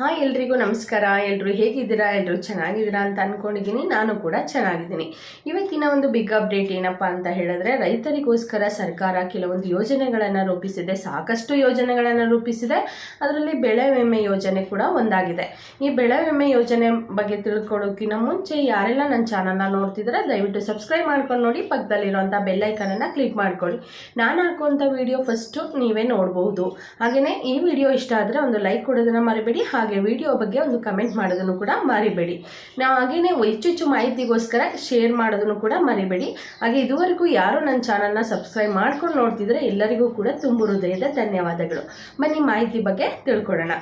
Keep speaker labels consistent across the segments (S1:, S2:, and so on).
S1: Hi ಎಲ್ರಿಗೂ ನಮಸ್ಕಾರ. ಎಲ್ಲರೂ ಹೇಗಿದ್ದೀರಾ? ಎಲ್ಲರೂ ಚೆನ್ನಾಗಿದ್ದೀರಾ ಅಂತ ಅಂದ್ಕೊಂಡಿದ್ದೀನಿ ನಾನು ಕೂಡ ಚೆನ್ನಾಗಿದ್ದೀನಿ. ಇವತ್ತಿನ ಒಂದು ಬಿಗ್ ಅಪ್ಡೇಟ್ ಏನಪ್ಪ ಅಂತ ಹೇಳಿದ್ರೆ, ರೈತರಿಗೋಸ್ಕರ ಸರ್ಕಾರ ಕೆಲವೊಂದು ಯೋಜನೆಗಳನ್ನು ರೂಪಿಸಿದೆ. ಸಾಕಷ್ಟು ಯೋಜನೆಗಳನ್ನು ರೂಪಿಸಿದೆ. ಅದರಲ್ಲಿ ಬೆಳೆ ವಿಮೆ ಯೋಜನೆ ಕೂಡ ಒಂದಾಗಿದೆ. ಈ ಬೆಳೆ ವಿಮೆ ಯೋಜನೆ ಬಗ್ಗೆ ತಿಳ್ಕೊಳ್ಳೋಕ್ಕಿಂತ ಮುಂಚೆ ಯಾರೆಲ್ಲ ನನ್ನ ಚಾನಲ್ನ ನೋಡ್ತಿದ್ರೆ, ದಯವಿಟ್ಟು ಸಬ್ಸ್ಕ್ರೈಬ್ ಮಾಡ್ಕೊಂಡು ನೋಡಿ. ಪಕ್ಕದಲ್ಲಿರುವಂಥ ಬೆಲ್ಲೈಕನನ್ನು ಕ್ಲಿಕ್ ಮಾಡ್ಕೊಳ್ಳಿ. ನಾನು ಹಾಕುವಂಥ ವಿಡಿಯೋ ಫಸ್ಟು ನೀವೇ ನೋಡಬಹುದು ಹಾಗೆಯೇ ಈ ವಿಡಿಯೋ ಇಷ್ಟ ಆದರೆ ಒಂದು ಲೈಕ್ ಕೊಡೋದನ್ನು ಮರಿಬೇಡಿ. ಹಾಗೆ ವಿಡಿಯೋ ಬಗ್ಗೆ ಒಂದು ಕಮೆಂಟ್ ಮಾಡೋದನ್ನು ಕೂಡ ಮರಿಬೇಡಿ. ನಾವು ಹಾಗೆಯೇ ಹೆಚ್ಚು ಹೆಚ್ಚು ಮಾಹಿತಿಗೋಸ್ಕರ ಶೇರ್ ಮಾಡೋದನ್ನು ಕೂಡ ಮರಿಬೇಡಿ. ಹಾಗೆ ಇದುವರೆಗೂ ಯಾರು ನನ್ನ ಚಾನಲ್ನ ಸಬ್ಸ್ಕ್ರೈಬ್ ಮಾಡ್ಕೊಂಡು ನೋಡ್ತಿದ್ರೆ ಎಲ್ಲರಿಗೂ ಕೂಡ ತುಂಬ ಹೃದಯದ ಧನ್ಯವಾದಗಳು. ಬನ್ನಿ ಮಾಹಿತಿ ಬಗ್ಗೆ ತಿಳ್ಕೊಳ್ಳೋಣ.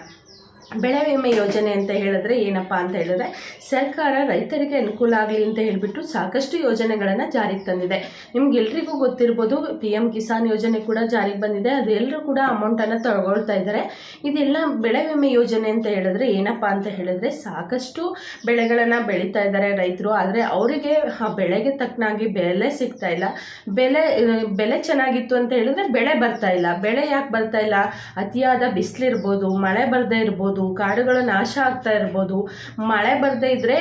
S1: ಬೆಳೆ ವಿಮೆ ಯೋಜನೆ ಅಂತ ಹೇಳಿದ್ರೆ ಏನಪ್ಪ ಅಂತ ಹೇಳಿದ್ರೆ ಸರ್ಕಾರ ರೈತರಿಗೆ ಅನುಕೂಲ ಆಗಲಿ ಅಂತ ಹೇಳಿಬಿಟ್ಟು ಸಾಕಷ್ಟು ಯೋಜನೆಗಳನ್ನು ಜಾರಿಗೆ ತಂದಿದೆ. ನಿಮ್ಗೆಲ್ರಿಗೂ ಗೊತ್ತಿರ್ಬೋದು ಪಿ ಎಂ ಕಿಸಾನ್ ಯೋಜನೆ ಕೂಡ ಜಾರಿಗೆ ಬಂದಿದೆ. ಅದು ಎಲ್ಲರೂ ಕೂಡ ಅಮೌಂಟನ್ನು ತಗೊಳ್ತಾ ಇದ್ದಾರೆ. ಇದೆಲ್ಲ ಬೆಳೆ ವಿಮೆ ಯೋಜನೆ ಅಂತ ಹೇಳಿದ್ರೆ ಏನಪ್ಪ ಅಂತ ಹೇಳಿದ್ರೆ ಸಾಕಷ್ಟು ಬೆಳೆಗಳನ್ನು ಬೆಳೀತಾ ಇದ್ದಾರೆ ರೈತರು. ಆದರೆ ಅವರಿಗೆ ಆ ಬೆಳೆಗೆ ತಕ್ಕನಾಗಿ ಬೆಲೆ ಸಿಗ್ತಾ ಇಲ್ಲ. ಬೆಲೆ ಬೆಲೆ ಚೆನ್ನಾಗಿತ್ತು ಅಂತ ಹೇಳಿದ್ರೆ ಬೆಳೆ ಬರ್ತಾ ಇಲ್ಲ. ಬೆಳೆ ಯಾಕೆ ಬರ್ತಾ ಇಲ್ಲ? ಅತಿಯಾದ ಬಿಸಿಲಿರ್ಬೋದು, ಮಳೆ ಬರದೇ ಇರ್ಬೋದು. ಕಾಡುಗಳು ನಾಶ ಆಗ್ತಾ ಇರ್ಬೋದು, ಮಳೆ ಬರದೇ ಇದ್ರೆ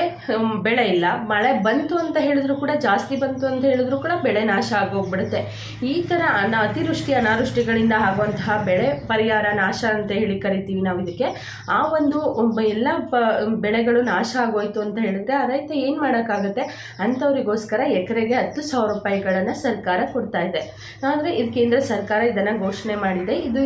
S1: ಬೆಳೆ ಇಲ್ಲ. ಮಳೆ ಬಂತು ಅಂತ ಹೇಳಿದ್ರು ಕೂಡ, ಜಾಸ್ತಿ ಬಂತು ಅಂತ ಹೇಳಿದ್ರು ಕೂಡ ಬೆಳೆ ನಾಶ ಆಗೋಗ್ಬಿಡುತ್ತೆ. ಈ ಥರ ಅನ, ಅತಿವೃಷ್ಟಿ, ಅನಾವೃಷ್ಟಿಗಳಿಂದ ಆಗುವಂತಹ ಬೆಳೆ ಪರಿಹಾರ ನಾಶ ಅಂತ ಹೇಳಿ ಕರಿತೀವಿ ನಾವು ಇದಕ್ಕೆ. ಆ ಒಂದು ಎಲ್ಲ ಪ, ಬೆಳೆಗಳು ನಾಶ ಆಗೋಯ್ತು ಅಂತ ಹೇಳಿದ್ರೆ ಆ ರೈತ ಏನು ಮಾಡೋಕ್ಕಾಗುತ್ತೆ? ಅಂಥವ್ರಿಗೋಸ್ಕರ ಎಕರೆಗೆ ಹತ್ತು ಸಾವಿರ ರೂಪಾಯಿಗಳನ್ನು ಸರ್ಕಾರ ಕೊಡ್ತಾ ಇದೆ. ಆದರೆ ಇದು ಕೇಂದ್ರ ಸರ್ಕಾರ ಇದನ್ನು ಘೋಷಣೆ ಮಾಡಿದೆ. ಇದು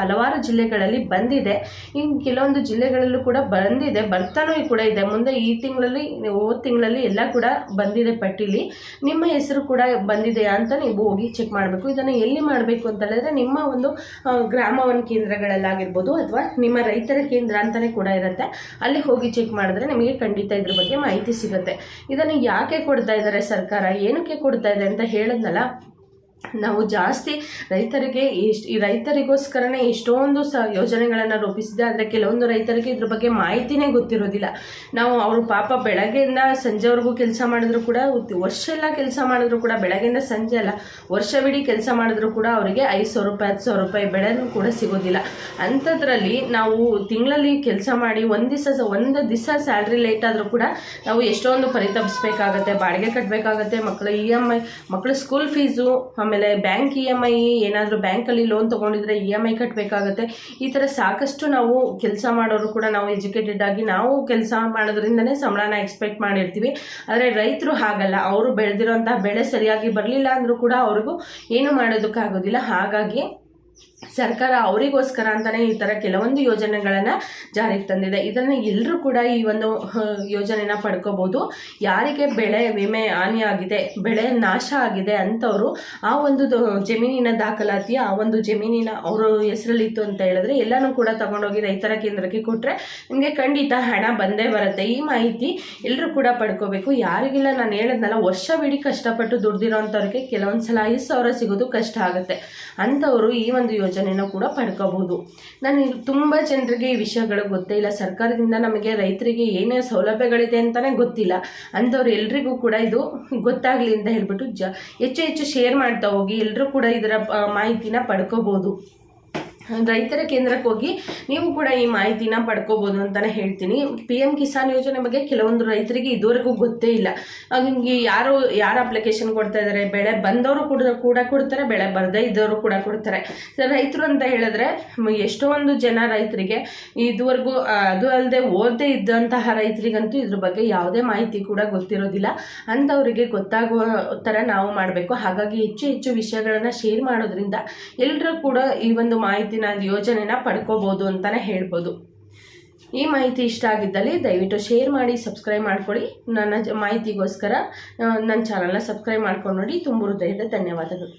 S1: ಹಲವಾರು ಜಿಲ್ಲೆಗಳಲ್ಲಿ ಬಂದಿದೆ. ಇನ್ನು ಕೆಲವೊಂದು ಜಿಲ್ಲೆಗಳಲ್ಲೂ ಕೂಡ ಬಂದಿದೆ, ಬರ್ತಾನೂ ಕೂಡ ಇದೆ. ಮುಂದೆ ಈ ತಿಂಗಳಲ್ಲಿ, ಹೋದ ತಿಂಗಳಲ್ಲಿ ಎಲ್ಲ ಕೂಡ ಬಂದಿದೆ ಪಟ್ಟಿಲಿ. ನಿಮ್ಮ ಹೆಸರು ಕೂಡ ಬಂದಿದೆಯಾ ಅಂತ ನೀವು ಹೋಗಿ ಚೆಕ್ ಮಾಡಬೇಕು. ಇದನ್ನು ಎಲ್ಲಿ ಮಾಡಬೇಕು ಅಂತ ಹೇಳಿದ್ರೆ ನಿಮ್ಮ ಒಂದು ಗ್ರಾಮವನ ಕೇಂದ್ರಗಳಲ್ಲಾಗಿರ್ಬೋದು ಅಥವಾ ನಿಮ್ಮ ರೈತರ ಕೇಂದ್ರ ಅಂತಲೇ ಕೂಡ ಇರುತ್ತೆ. ಅಲ್ಲಿ ಹೋಗಿ ಚೆಕ್ ಮಾಡಿದ್ರೆ ನಿಮಗೆ ಖಂಡಿತ ಇದ್ರ ಬಗ್ಗೆ ಮಾಹಿತಿ ಸಿಗುತ್ತೆ. ಇದನ್ನು ಯಾಕೆ ಕೊಡ್ತಾ ಇದ್ದಾರೆ ಸರ್ಕಾರ? ಏನಕ್ಕೆ ಕೊಡ್ತಾ ಇದೆ ಅಂತ ಹೇಳಿದ್ನಲ್ಲ? ನಾವು ಜಾಸ್ತಿ ರೈತರಿಗೆ ಎಷ್ಟು ಈ ರೈತರಿಗೋಸ್ಕರನೇ ಎಷ್ಟೊಂದು ಸ ಯೋಜನೆಗಳನ್ನು ರೂಪಿಸಿದೆ. ಆದರೆ ಕೆಲವೊಂದು ರೈತರಿಗೆ ಇದ್ರ ಬಗ್ಗೆ ಮಾಹಿತಿನೇ ಗೊತ್ತಿರೋದಿಲ್ಲ. ನಾವು ಅವರು ಪಾಪ ಬೆಳಗ್ಗೆಯಿಂದ ಸಂಜೆವರೆಗೂ ಕೆಲಸ ಮಾಡಿದ್ರು ಕೂಡ ವರ್ಷ ಎಲ್ಲ ಕೆಲಸ ಮಾಡಿದ್ರು ಕೂಡ ಬೆಳಗ್ಗೆಯಿಂದ ಸಂಜೆ ಅಲ್ಲ, ವರ್ಷವಿಡೀ ಕೆಲಸ ಮಾಡಿದ್ರು ಕೂಡ ಅವರಿಗೆ ಐದು ಸಾವಿರ ರೂಪಾಯಿ, ಹತ್ತು ಸಾವಿರ ರೂಪಾಯಿ ಬೆಳೆನೂ ಕೂಡ ಸಿಗೋದಿಲ್ಲ. ಅಂಥದ್ರಲ್ಲಿ ನಾವು ತಿಂಗಳಲ್ಲಿ ಕೆಲಸ ಮಾಡಿ ಒಂದು ದಿವಸ ಒಂದು ದಿವಸ ಸ್ಯಾಲ್ರಿ ಲೇಟ್ ಆದರೂ ಕೂಡ ನಾವು ಎಷ್ಟೊಂದು ಪರಿತಪಿಸ್ಬೇಕಾಗತ್ತೆ, ಬಾಡಿಗೆ ಕಟ್ಟಬೇಕಾಗತ್ತೆ ಮಕ್ಕಳ ಇ ಎಂ ಐ ಮಕ್ಕಳ school fees bank E M I ಏನಾದರೂ ಬ್ಯಾಂಕಲ್ಲಿ ಲೋನ್ ತೊಗೊಂಡಿದ್ರೆ ಇ ಎಂ ಐ ಕಟ್ಟಬೇಕಾಗತ್ತೆ ಈ ಥರ ಸಾಕಷ್ಟು ನಾವು ಕೆಲಸ ಮಾಡೋರು ಕೂಡ ನಾವು ಎಜುಕೇಟೆಡ್ ಆಗಿ ನಾವು ಕೆಲಸ ಮಾಡೋದ್ರಿಂದನೇ ಸಂಬಳನ ಎಕ್ಸ್ಪೆಕ್ಟ್ ಮಾಡಿರ್ತೀವಿ. ಆದರೆ ರೈತರು ಹಾಗಲ್ಲ. ಅವರು ಬೆಳೆದಿರೋಂತಹ ಬೆಳೆ ಸರಿಯಾಗಿ ಬರಲಿಲ್ಲ ಅಂದರೂ ಕೂಡ ಅವ್ರಿಗೂ ಏನು ಮಾಡೋದಕ್ಕಾಗೋದಿಲ್ಲ. ಹಾಗಾಗಿ ಸರ್ಕಾರ ಅವರಿಗೋಸ್ಕರ ಅಂತಲೇ ಈ ಥರ ಕೆಲವೊಂದು ಯೋಜನೆಗಳನ್ನು ಜಾರಿಗೆ ತಂದಿದೆ. ಇದನ್ನು ಎಲ್ಲರೂ ಕೂಡ ಈ ಒಂದು ಯೋಜನೆನ ಪಡ್ಕೋಬೋದು. ಯಾರಿಗೆ ಬೆಳೆ ವಿಮೆ ಹಾನಿಯಾಗಿದೆ ಬೆಳೆ ನಾಶ ಆಗಿದೆ ಅಂಥವರು ಆ ಒಂದು ಜಮೀನಿನ ದಾಖಲಾತಿ, ಆ ಒಂದು ಜಮೀನಿನ ಅವರು ಹೆಸರಲ್ಲಿತ್ತು ಅಂತ ಹೇಳಿದ್ರೆ ಎಲ್ಲನೂ ಕೂಡ ತಗೊಂಡೋಗಿ ರೈತರ ಕೇಂದ್ರಕ್ಕೆ ಕೊಟ್ಟರೆ ನಿಮಗೆ ಖಂಡಿತ ಹಣ ಬಂದೇ ಬರುತ್ತೆ. ಈ ಮಾಹಿತಿ ಎಲ್ಲರೂ ಕೂಡ ಪಡ್ಕೋಬೇಕು. ಯಾರಿಗೆಲ್ಲ ನಾನು ಹೇಳಿದ್ನಲ್ಲ ವರ್ಷವಿಡೀ ಕಷ್ಟಪಟ್ಟು ದುಡ್ದಿರೋಂಥವ್ರಿಗೆ ಕೆಲವೊಂದು ಸಲ ಐದು ಸಾವಿರ ಸಿಗೋದು ಕಷ್ಟ ಆಗುತ್ತೆ. ಅಂಥವರು ಈ ಯೋಜನೆನ ಕೂಡ ಪಡ್ಕೋಬಹುದು ನಾನು ತುಂಬ ಜನರಿಗೆ ಈ ವಿಷಯಗಳು ಗೊತ್ತೇ ಇಲ್ಲ. ಸರ್ಕಾರದಿಂದ ನಮಗೆ ರೈತರಿಗೆ ಏನೇ ಸೌಲಭ್ಯಗಳಿದೆ ಅಂತಾನೆ ಗೊತ್ತಿಲ್ಲ. ಅಂಥವ್ರು ಎಲ್ರಿಗೂ ಕೂಡ ಇದು ಗೊತ್ತಾಗ್ಲಿ ಅಂತ ಹೇಳ್ಬಿಟ್ಟು ಜ ಹೆಚ್ಚು ಹೆಚ್ಚು ಶೇರ್ ಮಾಡ್ತಾ ಹೋಗಿ ಎಲ್ಲರೂ ಕೂಡ ಇದರ ಮಾಹಿತಿನ ಪಡ್ಕೋಬೋದು. ರೈತರ ಕೇಂದ್ರಕ್ಕೆ ಹೋಗಿ ನೀವು ಕೂಡ ಈ ಮಾಹಿತಿನ ಪಡ್ಕೋಬೋದು ಅಂತಲೇ ಹೇಳ್ತೀನಿ. ಪಿ ಎಂ ಕಿಸಾನ್ ಯೋಜನೆ ಬಗ್ಗೆ ಕೆಲವೊಂದು ರೈತರಿಗೆ ಇದುವರೆಗೂ ಗೊತ್ತೇ ಇಲ್ಲ. ಹಾಗೆ ಯಾರು ಯಾರು ಅಪ್ಲಿಕೇಶನ್ ಕೊಡ್ತಾ ಇದ್ದಾರೆ ಬೆಳೆ ಬಂದವರು ಕೂಡ ಕೂಡ ಕೊಡ್ತಾರೆ, ಬೆಳೆ ಬರದೇ ಇದ್ದವರು ಕೂಡ ಕೊಡ್ತಾರೆ. ರೈತರು ಅಂತ ಹೇಳಿದ್ರೆ ಎಷ್ಟೋ ಎಷ್ಟೊಂದು ಜನ ರೈತರಿಗೆ ಇದುವರೆಗೂ ಅದು ಅಲ್ಲದೆ ಓದದೇ ಇದ್ದಂತಹ ರೈತರಿಗಂತೂ ಇದ್ರ ಬಗ್ಗೆ ಯಾವುದೇ ಮಾಹಿತಿ ಕೂಡ ಗೊತ್ತಿರೋದಿಲ್ಲ. ಅಂಥವರಿಗೆ ಗೊತ್ತಾಗುವ ಥರ ನಾವು ಮಾಡಬೇಕು. ಹಾಗಾಗಿ ಹೆಚ್ಚು ಹೆಚ್ಚು ವಿಷಯಗಳನ್ನು ಶೇರ್ ಮಾಡೋದ್ರಿಂದ ಎಲ್ಲರೂ ಕೂಡ ಈ ಒಂದು ಮಾಹಿತಿನ ಯೋಜನೆನ ಪಡ್ಕೋಬೋದು ಅಂತಲೇ ಹೇಳ್ಬೋದು. ಈ ಮಾಹಿತಿ ಇಷ್ಟ ಆಗಿದ್ದಲ್ಲಿ ದಯವಿಟ್ಟು ಶೇರ್ ಮಾಡಿ, ಸಬ್ಸ್ಕ್ರೈಬ್ ಮಾಡ್ಕೊಳ್ಳಿ. ನನ್ನ ಮಾಹಿತಿಗೋಸ್ಕರ ನನ್ನ ಚಾನಲ್ನ ಸಬ್ಸ್ಕ್ರೈಬ್ ಮಾಡ್ಕೊಂಡು ನೋಡಿ. ತುಂಬ ಹೃದಯದ ಧನ್ಯವಾದಗಳು.